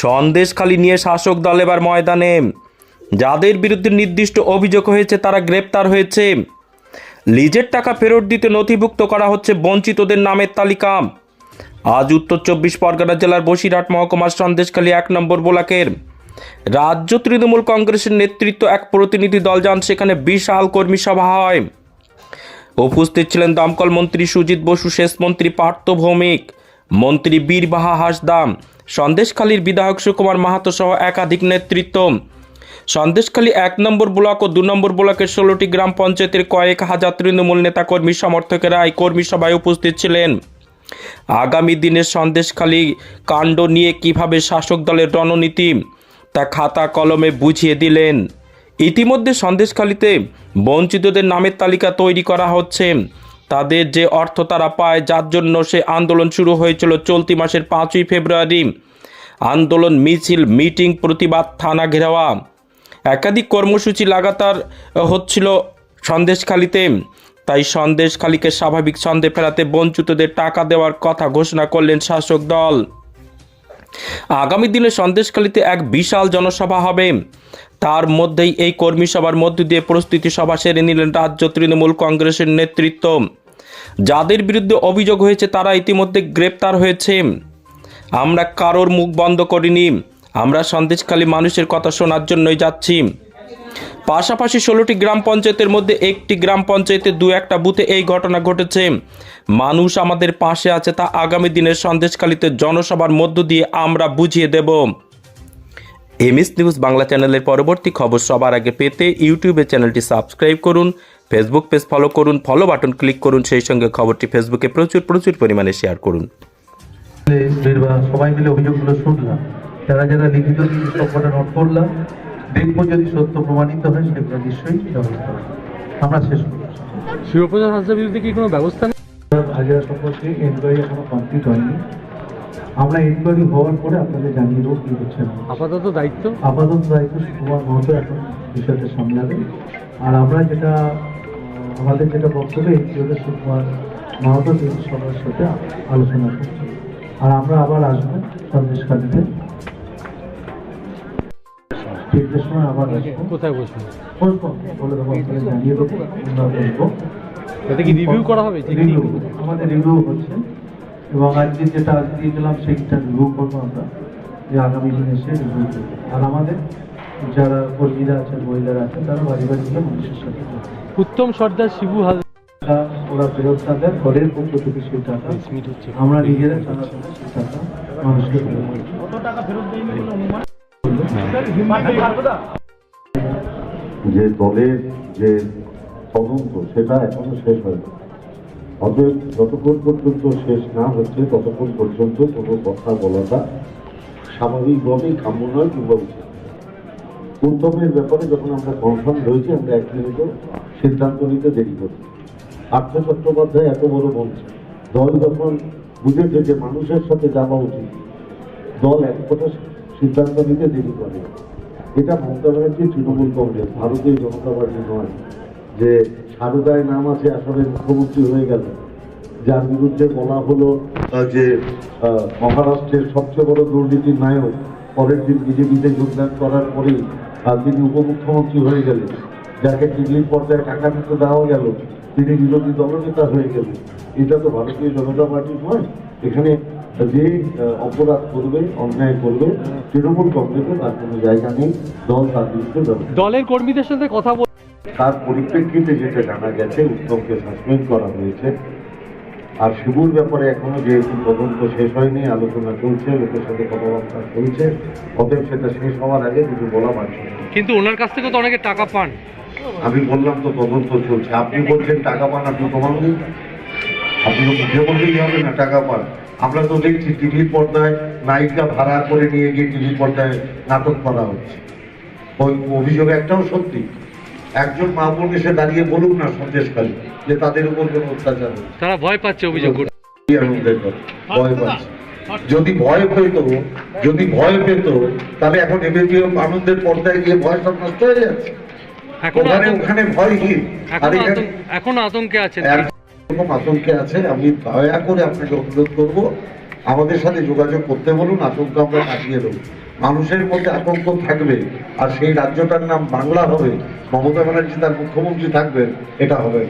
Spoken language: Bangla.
সন্দেশখালি নিয়ে শাসক দল এবার ময়দানে। যাদের বিরুদ্ধে নির্দিষ্ট অভিযোগ হয়েছে, তারা গ্রেপ্তার হয়েছে। লিজের টাকা ফেরত দিতে নথিভুক্ত করা হচ্ছে বঞ্চিতদের নামের তালিকা। আজ উত্তর চব্বিশ পরগনা জেলার বসিরহাট মহকুমার সন্দেশখালী এক নম্বর ব্লকের। রাজ্য তৃণমূল কংগ্রেসের নেতৃত্ব এক প্রতিনিধি দল যান, সেখানে বিশাল কর্মী সভা হয়। উপস্থিত ছিলেন দমকল মন্ত্রী সুজিত বসু শেষ মন্ত্রী পার্থ ভৌমিক, মন্ত্রী বীরবাহা হাসদাম সন্দেশখালীর বিধায়ক সুকুমার মাহাতো সহ একাধিক নেতৃত্ব। সন্দেশখালী এক নম্বর ব্লক ও দু নম্বর ব্লকের ষোলোটি গ্রাম পঞ্চায়েতের কয়েক হাজার তৃণমূল নেতাকর্মী সমর্থকেরা এই কর্মী সভায় উপস্থিত ছিলেন। আগামী দিনের সন্দেশখালী কাণ্ড নিয়ে কীভাবে শাসক দলের রণনীতি, তা খাতা কলমে বুঝিয়ে দিলেন। ইতিমধ্যে সন্দেশখালীতে বঞ্চিতদের নামের তালিকা তৈরি করা হচ্ছে। তাদের যে অর্থ তারা পায়, যার জন্য সে আন্দোলন শুরু হয়েছিল চলতি মাসের পাঁচই ফেব্রুয়ারি। আন্দোলন, মিছিল, মিটিং, প্রতিবাদ, থানা ঘেরাওয়া। একাধিক কর্মসূচি লাগাতার হচ্ছিল সন্দেশখালিতে। তাই সন্দেশখালিকে স্বাভাবিক ছন্দে ফেরাতে বঞ্চিতদের টাকা দেওয়ার কথা ঘোষণা করলেন শাসক দল। আগামী দিনে সন্দেশখালিতে এক বিশাল জনসভা হবে। তার মধ্যেই এই কর্মী সভার মধ্য দিয়ে প্রস্তুতি সভা সেরে নিলেন রাজ্য তৃণমূল কংগ্রেসের নেতৃত্ব। যাদের বিরুদ্ধে অভিযোগ হয়েছে তারা ইতিমধ্যে গ্রেপ্তার হয়েছে। আমরা কারোর মুখ বন্ধ করিনি। আমরা সন্দেশখালী মানুষের কথা শোনার জন্যই যাচ্ছি। পাশাপাশি ষোলোটি গ্রাম পঞ্চায়েতের মধ্যে একটি গ্রাম পঞ্চায়েতে দু একটা বুথে এই ঘটনা ঘটেছে। মানুষ আমাদের পাশে আছে তা আগামী দিনের সন্দেশকালীতে জনসভার মধ্য দিয়ে আমরা বুঝিয়ে দেব। এমএস নিউজ বাংলা চ্যানেলের পরবর্তী খবর সবার আগে পেতে ইউটিউবে চ্যানেলটি সাবস্ক্রাইব করুন। ফেসবুক পেজ ফলো করুন ফলো বাটন ক্লিক করুন সেই সঙ্গে খবরটি ফেসবুকে প্রচুর প্রচুর পরিমাণে শেয়ার করুন। সবাই মিলে অভিযোগগুলো শুনলাম। যারা যারা লিখিত সবকটা নোট করলাম দেখব যদি সত্য প্রমাণিত হয় সেগুলো নিশ্চয়ই ব্যবস্থা আমরা শেষ করব শিবপ্রসাদ হাসদার বিরুদ্ধে কি কোনো ব্যবস্থা নেই? হাজারা সম্পর্কে এনকোয়ারি এখনও কমপ্লিট হয়নি। আমরা এনকোয়ারি হওয়ার পরে আপনাদের জানিয়ে দেবো কি হচ্ছে না আপাতত দায়িত্ব? আপাতত দায়িত্ব সুকুমার মাহাতো এখন বিষয়টা সামলাবে আর আমরা যেটা আমাদের যেটা বক্তব্য এনজিওতে সুকুমার মাহাতো তিনি সবার সাথে আলোচনা করছি। আর আমরা আবার আসব সন্দেশকালীতে তিনটের সময় আবার আসব। কোথায় বসবো? বলে দেবো জানিয়ে দেবো আমরা বসবো তাতে কি রিভিউ করা হবে? যে কি- রিভিউ আমাদের রিভিউ হচ্ছে। এবং আজকে যেটা আজ দিয়ে গেলাম সেইটা রিভিউ করব আমরা যে আগামী দিনে এসে রিভিউ করব। আর আমাদের যারা কর্মীরা আছেন মহিলারা আছেন তারা বাড়ি বাড়ি গিয়ে মানুষের সাথে। উত্তম সর্দার শিবু ওরা ফেরত দেন ঘরের থেকে সেই টাকা আমরা নিজেরা টাকা থেকে সেই টাকা মানুষকে যে দলের যে তদন্ত সেটা এখনও শেষ হয়নি। অতএব যতক্ষণ পর্যন্ত শেষ না হচ্ছে ততক্ষণ পর্যন্ত কোনো কথা বলাটা স্বাভাবিকভাবেই কাম্য নয় কিংবা উচিত। উত্তমের ব্যাপারে যখন আমরা কনফার্ম হয়েছি আমরা এক মিনিটও সিদ্ধান্ত নিতে দেরি করি। পার্থ চট্টোপাধ্যায় এত বড় মঞ্চ। দল যখন বুঝেছে যে মানুষের সাথে যাওয়া উচিত, দল এক কথা সিদ্ধান্ত নিতে দেরি করে। এটা মমতা ব্যানার্জি তৃণমূল কংগ্রেস, ভারতীয় জনতা পার্টি নয় যে সারদায় নাম আছে, আসলে মুখ্যমন্ত্রী হয়ে গেল। যার বিরুদ্ধে বলা হলো যে মহারাষ্ট্রের সবচেয়ে বড় দুর্নীতির নায়ক, পরের দিন বিজেপিতে যোগদান করার পরেই আহ, তিনি উপমুখ্যমন্ত্রী হয়ে গেলেন যাকে দিল্লির পর্যায়ে টাকা দিতে দেওয়া গেল তিনি বিরোধী দলনেতা হয়ে গেলেন। এটা তো ভারতীয় জনতা পার্টি নয়। এখানে যে অপরাধ করবে অন্যায় করবে তৃণমূল কংগ্রেসে তার কোনো জায়গা নেই দল তার বিরুদ্ধে দলের কর্মীদের সাথে কথা বল তার পরিপ্রেক্ষিতে যেটা জানা গেছে উত্তমকে সাসপেন্ড করা হয়েছে। আর শিবুর ব্যাপারে এখনও যেহেতু তদন্ত শেষ হয়নি আলোচনা চলছে লোকের সাথে কথাবার্তা চলছে অতএব সেটা শেষ হওয়ার আগে কিছু বলা পারছি। কিন্তু ওনার কাছ থেকে তো অনেকে টাকা পান। আমি বললাম তো তদন্ত চলছে। আপনি বলছেন টাকা পান আপনি প্রমাণ দিন আপনি তো বুঝে বললেই হবে না টাকা পান। আমরা তো দেখছি টিভি পর্দায় নায়িকা ভাড়া করে নিয়ে গিয়ে টিভি পর্দায় নাটক করা হচ্ছে। ওই অভিযোগ একটাও সত্যি একজন মা বোন এসে দাঁড়িয়ে বলুক না সন্দেশকালী যে তাদের উপর কোনো অত্যাচার হচ্ছে। তারা ভয় পাচ্ছে অভিযোগ কথা ভয় পাচ্ছে। যদি ভয় পেত যদি ভয় পেত তাহলে এখন এমএলএ আনন্দের পর্দায় গিয়ে ভয় সব নষ্ট হয়ে যাচ্ছে। এখন ওখানে ওখানে ভয়হীন আর এখানে এখন আতঙ্কে আছেন এরকম আতঙ্কে আছে আমি দয়া করে আপনাকে অনুরোধ করব আমাদের সাথে যোগাযোগ করতে বলুন, আতঙ্ক আমরা কাটিয়ে দেবো। মানুষের মধ্যে আতঙ্ক থাকবে, আর সেই রাজ্যটার নাম বাংলা হবে। মমতা ব্যানার্জি তার মুখ্যমন্ত্রী থাকবেন, এটা হবে।